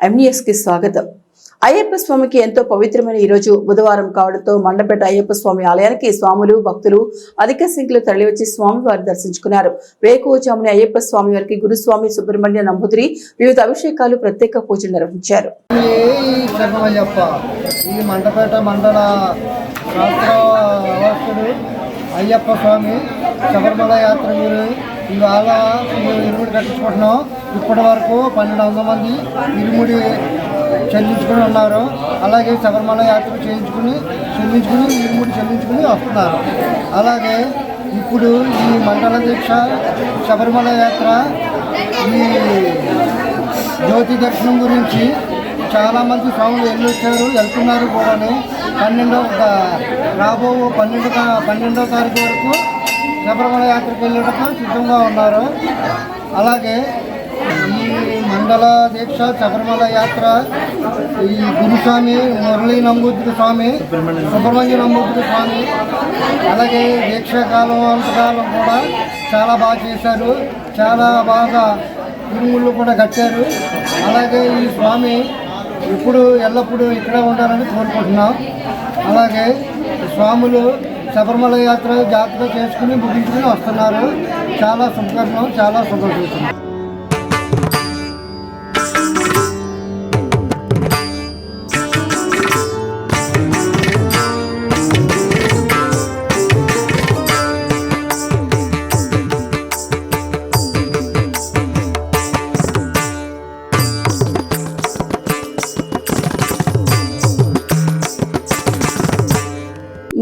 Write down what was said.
ఎంఈఎస్కి స్వాగతం. అయ్యప్ప స్వామికి ఎంతో పవిత్రమైన ఈ రోజు బుధవారం కావడంతో మండపేట అయ్యప్ప స్వామి ఆలయానికి స్వాములు భక్తులు అధిక సంఖ్యలో తరలివచ్చి స్వామి వారిని దర్శించుకున్నారు. వేకువజాముని అయ్యప్ప స్వామి వారికి గురుస్వామి సుబ్రహ్మణ్య నంబుదిరి వివిధ అభిషేకాలు ప్రత్యేక పూజలు నిర్వహించారు. ఈ మండపేట మండల అయ్యప్ప స్వామి శబరిమల యాత్ర ఇవాళ కట్టించుకుంటున్నాం. ఇప్పటి వరకు పన్నెండు వందల మంది ఇరుముడి చెల్లించుకుని ఉన్నారు. అలాగే శబరిమల యాత్ర చేయించుకుని చెల్లించుకుని ఇరుముడి చెల్లించుకుని వస్తున్నారు. అలాగే ఇప్పుడు ఈ మండల దీక్ష శబరిమల యాత్ర ఈ జ్యోతి దర్శనం గురించి చాలామంది స్వాములు వెళ్ళొచ్చారు వెళ్తున్నారు కూడా పన్నెండవ రాబో పన్నెండు పన్నెండో పన్నెండవ తారీఖు వరకు శబరిమల యాత్రకు వెళ్ళేటప్పుడు సిద్ధంగా ఉన్నారు. అలాగే మండల దీక్ష శబరిమల యాత్ర ఈ గురుస్వామి మురళీ నంబూద్రి స్వామి సుబ్రహ్మణ్య నంబూద్రి స్వామి అలాగే దీక్షాకాలం అంతకాలం కూడా చాలా బాగా చేశారు. చాలా బాగా తిరుముళ్ళు కూడా కట్టారు. అలాగే ఈ స్వామి ఇప్పుడు ఎల్లప్పుడూ ఇక్కడే ఉండాలని కోరుకుంటున్నాం. అలాగే స్వాములు శబరిమల యాత్ర జాగ్రత్త చేసుకుని ముగించుకుని వస్తున్నారు. చాలా శుభకరణం చాలా శుభసూచన